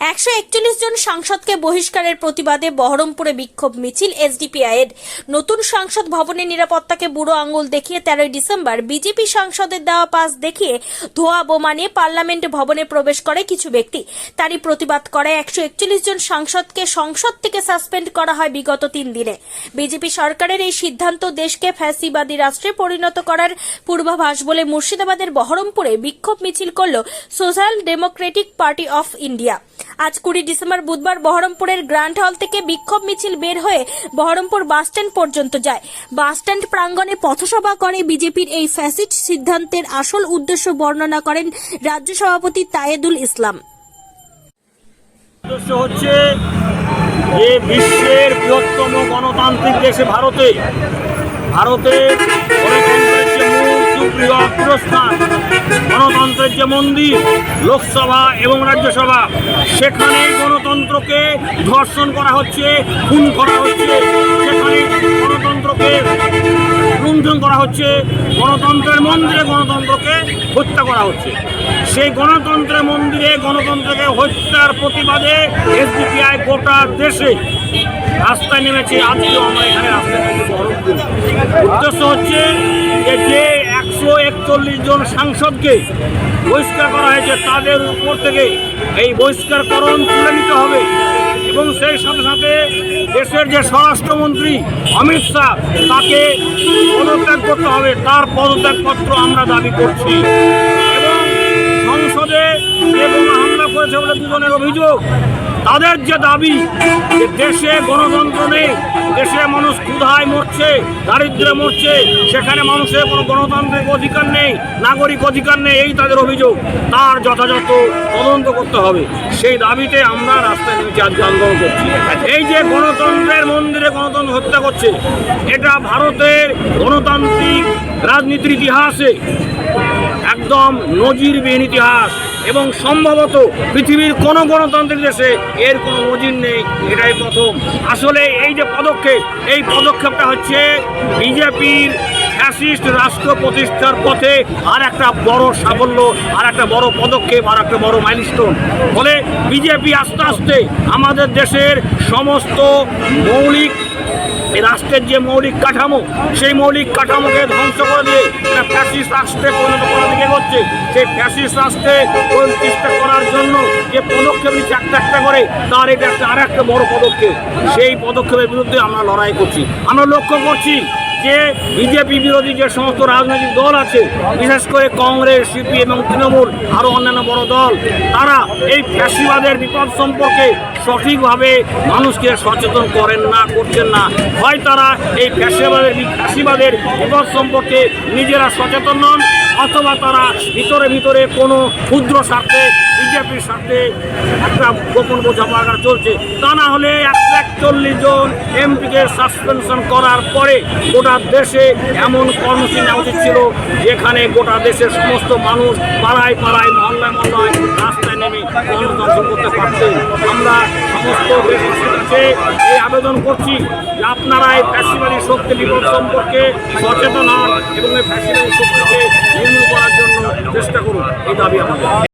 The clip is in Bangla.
একশো একচল্লিশ জন সাংসদকে বহিষ্কারের প্রতিবাদে বহরমপুরে বিক্ষোভ মিছিল এসডিপিআই এর নতুন সংসদ ভবনের নিরাপত্তাকে বুড়ো আঙুল দেখিয়ে তেরোই ডিসেম্বর বিজেপি সাংসদের দেওয়া পাস দেখিয়ে ধোয়া বোমা নিয়ে পার্লামেন্ট ভবনে প্রবেশ করে কিছু ব্যক্তি। তারই প্রতিবাদ করে একশো একচল্লিশ জন সাংসদকে সংসদ থেকে সাসপেন্ড করা হয় বিগত তিন দিনে। বিজেপি সরকারের এই সিদ্ধান্ত দেশকে ফ্যাসিবাদী রাষ্ট্রে পরিণত করার পূর্বাভাস বলে মুর্শিদাবাদের বহরমপুরে বিক্ষোভ মিছিল করল Social Democratic Party of India. আজ কুড়ি ডিসেম্বর বুধবার বহরমপুরের গ্র্যান্ড হল থেকে বিক্ষোভ মিছিল বের হয়ে বহরমপুর বাসস্ট্যান্ড পর্যন্ত যায়। বাসস্ট্যান্ড প্রাঙ্গণে পথসভা করে বিজেপির এই ফ্যাসিস্ট সিদ্ধান্তের আসল উদ্দেশ্য বর্ণনা করেন রাজ্য সভাপতি তায়েদুল ইসলাম। হচ্ছে যে বিশ্বের বৃহত্তম গণতান্ত্রিক দেশে ভারতে, ভারতের গণতন্ত্রের যে মূল সুপ্রিয় অগ্রস্থান গণতন্ত্রের যে মন্দির, লোকসভা এবং রাজ্যসভা, সেখানে গণতন্ত্রকে ধর্ষণ করা হচ্ছে, খুন করা হচ্ছে, সেখানে গণতন্ত্রকে লুণ্ঠন করা হচ্ছে, গণতন্ত্রের মন্দিরে গণতন্ত্রকে হত্যা করা হচ্ছে। সেই গণতন্ত্রের মন্দিরে গণতন্ত্রকে হত্যার প্রতিবাদে এসডিপিআই গোটা দেশে রাস্তায় নেমেছে। আজকেও আমরা এখানে রাস্তায় উদ্দেশ্য হচ্ছে যে একশো একচল্লিশ জন সাংসদকে বহিষ্কার করা হয়েছে। তাদের উপর থেকে এই বহিষ্কারকরণ তুলে নিতে হবে এবং সেই সাথে সাথে দেশের যে স্বরাষ্ট্রমন্ত্রী অমিত শাহ, তাকে পদত্যাগ করতে হবে। তার পদত্যাগপত্র আমরা দাবি করছি। এবং সংসদে যে বোমা হামলা করেছে বলে দুজনের অভিযোগ তাদের যে দাবি দেশে গণতন্ত্র নেই, দেশে মানুষ ক্ষুধায় মরছে, দারিদ্র্যে মরছে, সেখানে মানুষের কোনো গণতান্ত্রিক অধিকার নেই, নাগরিক অধিকার নেই, এই তাদের অভিযোগ। তার যথাযথ তদন্ত করতে হবে। সেই দাবিতে আমরা রাস্তায় নেমেছি, আজকে আন্দোলন করছি। এই যে গণতন্ত্রের মন্দিরে গণতন্ত্র হত্যা করছে, এটা ভারতের গণতান্ত্রিক রাজনীতির ইতিহাসে একদম নজিরবিহীন ইতিহাস। এবং সম্ভবত পৃথিবীর কোনো গণতান্ত্রিক দেশে এর কোনো নজির নেই, এটাই প্রথম। আসলে এই যে পদক্ষেপ, এই পদক্ষেপটা হচ্ছে বিজেপির ফ্যাসিস্ট রাষ্ট্র প্রতিষ্ঠার পথে আর একটা বড় সাফল্য, আর একটা বড় পদক্ষেপ, আর একটা বড় মাইলস্টোন ফলে বিজেপি আস্তে আস্তে আমাদের দেশের সমস্ত মৌলিক এই রাষ্ট্রের যে মৌলিক কাঠামো, সেই মৌলিক কাঠামোকে ধ্বংস করে দিয়ে একটা ফ্যাসিস রাষ্ট্রে পরিণত করার দিকে করছে সেই ফ্যাসিস রাষ্ট্রে প্রতিষ্ঠা করার জন্য যে পদক্ষেপ নিচ্ছে একটা একটা করে, তার এটা একটা আর একটা বড় পদক্ষেপ। সেই পদক্ষেপের বিরুদ্ধে আমরা লড়াই করছি। আমরা লক্ষ্য করছি যে বিজেপি বিরোধী যে সমস্ত রাজনৈতিক দল আছে, বিশেষ করে কংগ্রেস, সিপি এবং তৃণমূল আরও অন্যান্য বড় দল, তারা এই ফ্যাসিবাদের বিপদ সম্পর্কে সঠিকভাবে মানুষকে সচেতন করেন না, করছেন না। হয় তারা এই ফ্যাসিবাদের ফ্যাসিবাদের বিপদ সম্পর্কে নিজেরা সচেতন নন অথবা তারা ভিতরে ভিতরে কোনো ক্ষুদ্র স্বার্থে, বিজেপির স্বার্থে একটা গোপন বোঝাপড়া চলছে। তা না হলে একশো একচল্লিশ জন এমপিকে সাসপেনশন করার পরে গোটা দেশে এমন কর্মসূচি নেওয়া উচিত ছিল যেখানে গোটা দেশের সমস্ত মানুষ পাড়ায় পাড়ায়, মহল্লায় মহল্লায় রাস্তায় নেমে গণতন্ত্র করতে পারতেন। আমরা সমস্ত দেশবাসীর এই আবেদন করছি যে আপনারা এই ফ্যাসিবাদী শক্তি বিপদ সম্পর্কে সচেতন হন এবং এই ফ্যাসিবাদী শক্তিকে নির্মূল করার জন্য চেষ্টা করুন। এই দাবি আমাদের।